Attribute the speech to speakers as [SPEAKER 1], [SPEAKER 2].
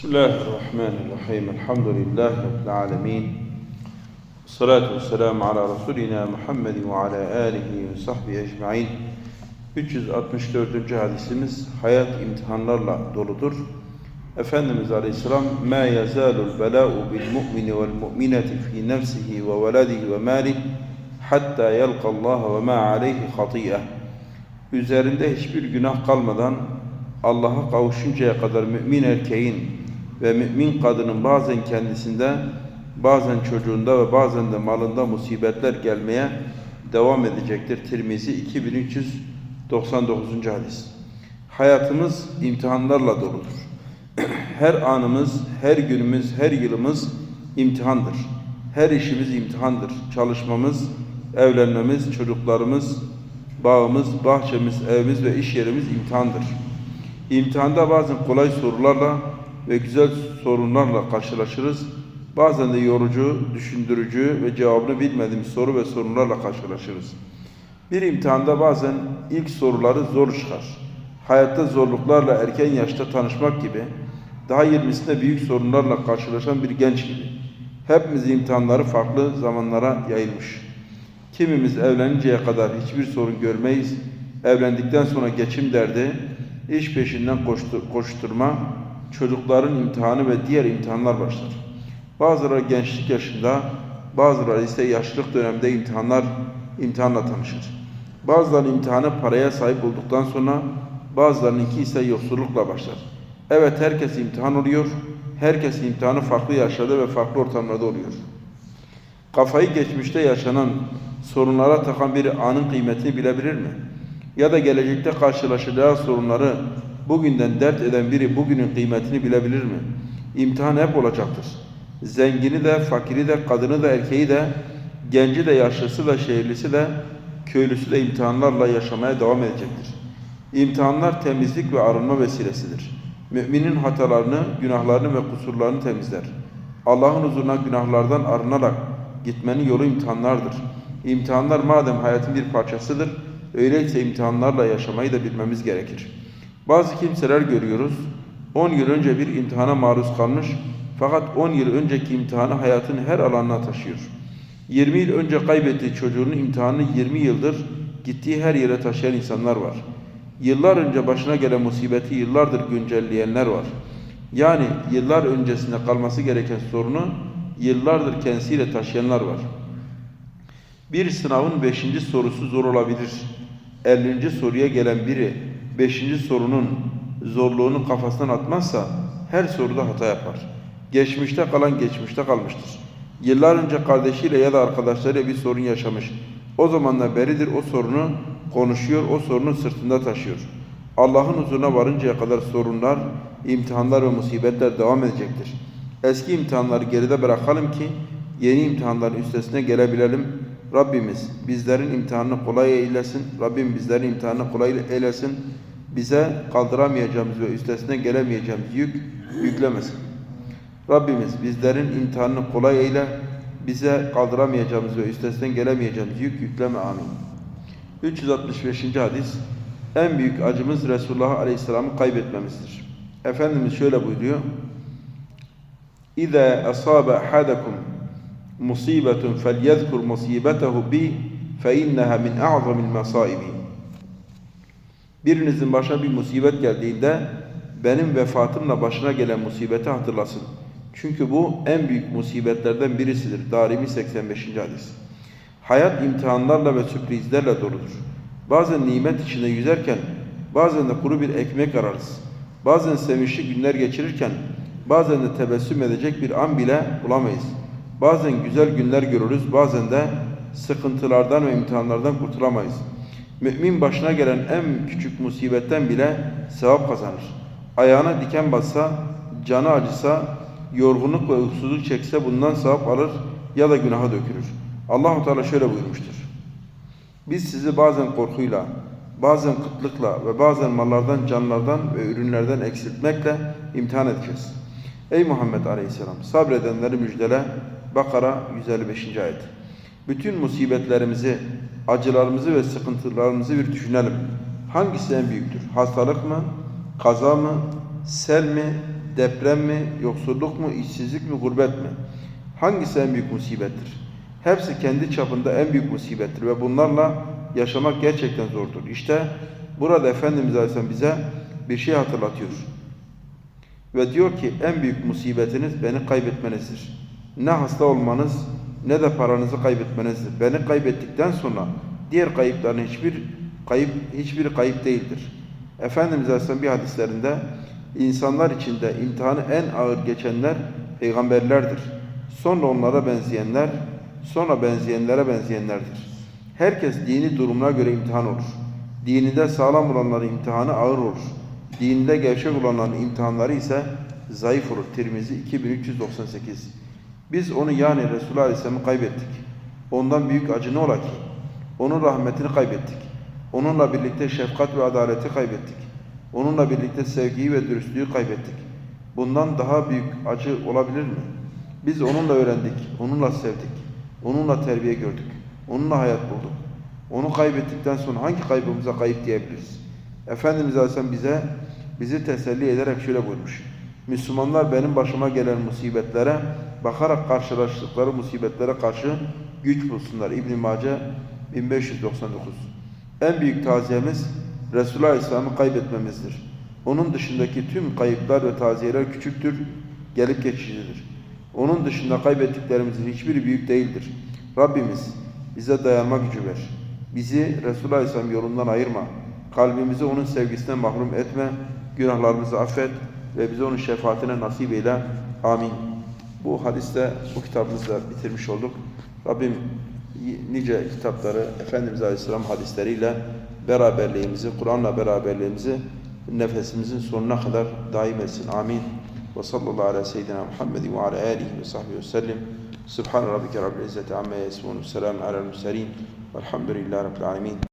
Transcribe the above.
[SPEAKER 1] بسم الله الرحمن الرحيم الحمد لله رب العالمين والصلاة والسلام على رسولنا محمد وعلى آله وصحبه ecmaîn 364. hadisimiz hayat imtihanlarla doludur. Efendimiz Aleyhisselam مَا يَزَالُ الْبَلَاءُ بِالْمُؤْمِنِ وَالْمُؤْمِنَةِ فِي نَفْسِهِ وَوَلَدِهِ وَمَالِهِ حَتَّى يَلْقَ اللّٰهَ وَمَا عَلَيْهِ خَطِيئَةٌ Üzerinde hiçbir günah kalmadan Allah'a kavuşuncaya kadar mümin erkeğin ve mümin kadının bazen kendisinde, bazen çocuğunda ve bazen de malında musibetler gelmeye devam edecektir. Tirmizi 2399. hadis. Hayatımız imtihanlarla doludur. Her anımız, her günümüz, her yılımız imtihandır. Her işimiz imtihandır. Çalışmamız, evlenmemiz, çocuklarımız, bağımız, bahçemiz, evimiz ve iş yerimiz imtihandır. İmtihanda bazen kolay sorularla ve güzel sorunlarla karşılaşırız. Bazen de yorucu, düşündürücü ve cevabını bilmediğimiz soru ve sorunlarla karşılaşırız. Bir imtihanda bazen ilk soruları zor çıkar. Hayatta zorluklarla erken yaşta tanışmak gibi, daha 20'sinde büyük sorunlarla karşılaşan bir genç gibi. Hepimiz imtihanları farklı zamanlara yayılmış. Kimimiz evleninceye kadar hiçbir sorun görmeyiz. Evlendikten sonra geçim derdi, iş peşinden koştur, koşturma, çocukların imtihanı ve diğer imtihanlar başlar. Bazıları gençlik yaşında, bazıları ise yaşlılık döneminde imtihanlar imtihanla tanışır. Bazıları imtihanı paraya sahip olduktan sonra, bazılarınınki ise yoksullukla başlar. Evet herkes imtihan oluyor, herkes imtihanı farklı yaşlarda ve farklı ortamlarda oluyor. Kafayı geçmişte yaşanan sorunlara takan biri anın kıymetini bilebilir mi? Ya da gelecekte karşılaşacağı sorunları bugünden dert eden biri bugünün kıymetini bilebilir mi? İmtihan hep olacaktır. Zengini de, fakiri de, kadını da, erkeği de, genci de, yaşlısı da, şehirlisi de, köylüsü de imtihanlarla yaşamaya devam edecektir. İmtihanlar temizlik ve arınma vesilesidir. Müminin hatalarını, günahlarını ve kusurlarını temizler. Allah'ın huzuruna günahlardan arınarak gitmenin yolu imtihanlardır. İmtihanlar madem hayatın bir parçasıdır, öyleyse imtihanlarla yaşamayı da bilmemiz gerekir. Bazı kimseler görüyoruz, 10 yıl önce bir imtihana maruz kalmış fakat 10 yıl önceki imtihanı hayatın her alanına taşıyor. 20 yıl önce kaybettiği çocuğunun imtihanını 20 yıldır gittiği her yere taşıyan insanlar var. Yıllar önce başına gelen musibeti yıllardır güncelleyenler var. Yani yıllar öncesinde kalması gereken sorunu yıllardır kendisiyle taşıyanlar var. Bir sınavın beşinci sorusu zor olabilir. 50. soruya gelen biri beşinci sorunun zorluğunu kafasından atmazsa her soruda hata yapar. Geçmişte kalan geçmişte kalmıştır. Yıllar önce kardeşiyle ya da arkadaşlarıyla bir sorun yaşamış. O zamandan beridir o sorunu konuşuyor, o sorunu sırtında taşıyor. Allah'ın huzuruna varıncaya kadar sorunlar, imtihanlar ve musibetler devam edecektir. Eski imtihanları geride bırakalım ki yeni imtihanların üstesine gelebilelim. Rabbimiz bizlerin imtihanını kolay eylesin. Rabbim bizlerin imtihanını kolay eylesin. Bize kaldıramayacağımız ve üstesine gelemeyeceğimiz yük yüklemesin. Rabbimiz bizlerin imtihanını kolay eyle. Bize kaldıramayacağımız ve üstesinden gelemeyeceğimiz yük yükleme amin. 365. hadis En büyük acımız Resulullah Aleyhisselam'ı kaybetmemizdir. Efendimiz şöyle buyuruyor. İza asaba ahadakum musibetun felyezkur musibetehu bi fe inneha min a'zamil masaibi. Birinizin başına bir musibet geldiğinde benim vefatımla başına gelen musibeti hatırlasın. Çünkü bu en büyük musibetlerden birisidir. Darimi 85. hadis. Hayat imtihanlarla ve sürprizlerle doludur. Bazen nimet içinde yüzerken, bazen de kuru bir ekmek ararız. Bazen sevinçli günler geçirirken, bazen de tebessüm edecek bir an bile bulamayız. Bazen güzel günler görürüz, bazen de sıkıntılardan ve imtihanlardan kurtulamayız. Mümin başına gelen en küçük musibetten bile sevap kazanır. Ayağına diken bassa, canı acısa, yorgunluk ve uykusuzluk çekse bundan sevap alır ya da günaha dökülür. Allahu Teala şöyle buyurmuştur. Biz sizi bazen korkuyla, bazen kıtlıkla ve bazen mallardan, canlardan ve ürünlerden eksiltmekle imtihan edeceğiz. Ey Muhammed Aleyhisselam sabredenleri müjdele Bakara 155. ayet. Bütün musibetlerimizi, acılarımızı ve sıkıntılarımızı bir düşünelim. Hangisi en büyüktür? Hastalık mı? Kaza mı? Sel mi? deprem mi, yoksulluk mu, işsizlik mi, gurbet mi? Hangisi en büyük musibettir? Hepsi kendi çapında en büyük musibettir ve bunlarla yaşamak gerçekten zordur. İşte burada Efendimiz Aleyhisselam bize bir şey hatırlatıyor. Ve diyor ki en büyük musibetiniz beni kaybetmenizdir. Ne hasta olmanız ne de paranızı kaybetmenizdir. Beni kaybettikten sonra diğer kayıpların hiçbir kayıp hiçbir kayıp değildir. Efendimiz Aleyhisselam bir hadislerinde insanlar içinde imtihanı en ağır geçenler peygamberlerdir. Sonra onlara benzeyenler, sonra benzeyenlere benzeyenlerdir. Herkes dini durumuna göre imtihan olur. Dininde sağlam olanların imtihanı ağır olur. Dininde gevşek olanların imtihanları ise zayıf olur. Tirmizi 2398. Biz onu yani Resulullah Aleyhisselam'ı kaybettik. Ondan büyük acı ne ola ki? Onun rahmetini kaybettik. Onunla birlikte şefkat ve adaleti kaybettik. Onunla birlikte sevgiyi ve dürüstlüğü kaybettik. Bundan daha büyük acı olabilir mi? Biz onunla öğrendik, onunla sevdik, onunla terbiye gördük, onunla hayat bulduk. Onu kaybettikten sonra hangi kaybımıza kayıp diyebiliriz? Efendimiz Aleyhisselam bize bizi teselli ederek şöyle buyurmuş. Müslümanlar benim başıma gelen musibetlere bakarak karşılaştıkları musibetlere karşı güç bulsunlar. İbn Mace 1599. En büyük taziyemiz Resulullah Aleyhisselam'ı kaybetmemizdir. Onun dışındaki tüm kayıplar ve taziyeler küçüktür, gelip geçicidir. Onun dışında kaybettiklerimizin hiçbiri büyük değildir. Rabbimiz bize dayanma gücü ver. Bizi Resulullah Aleyhisselam yolundan ayırma. Kalbimizi onun sevgisinden mahrum etme. Günahlarımızı affet ve bize onun şefaatine nasip eyle. Amin. Bu hadiste bu kitabımızı da bitirmiş olduk. Rabbim nice kitapları Efendimiz Aleyhisselam hadisleriyle beraberliğimizi, Kur'an'la beraberliğimizi nefesimizin sonuna kadar daim etsin. Amin. Ve sallallahu ala seyyidina Muhammed ve ala ve sahbihi ve sellim. Subhan rabbike rabbil izzeti amma yasifun. Selamun alel murselin. Velhamdülillahi rabbil alemin.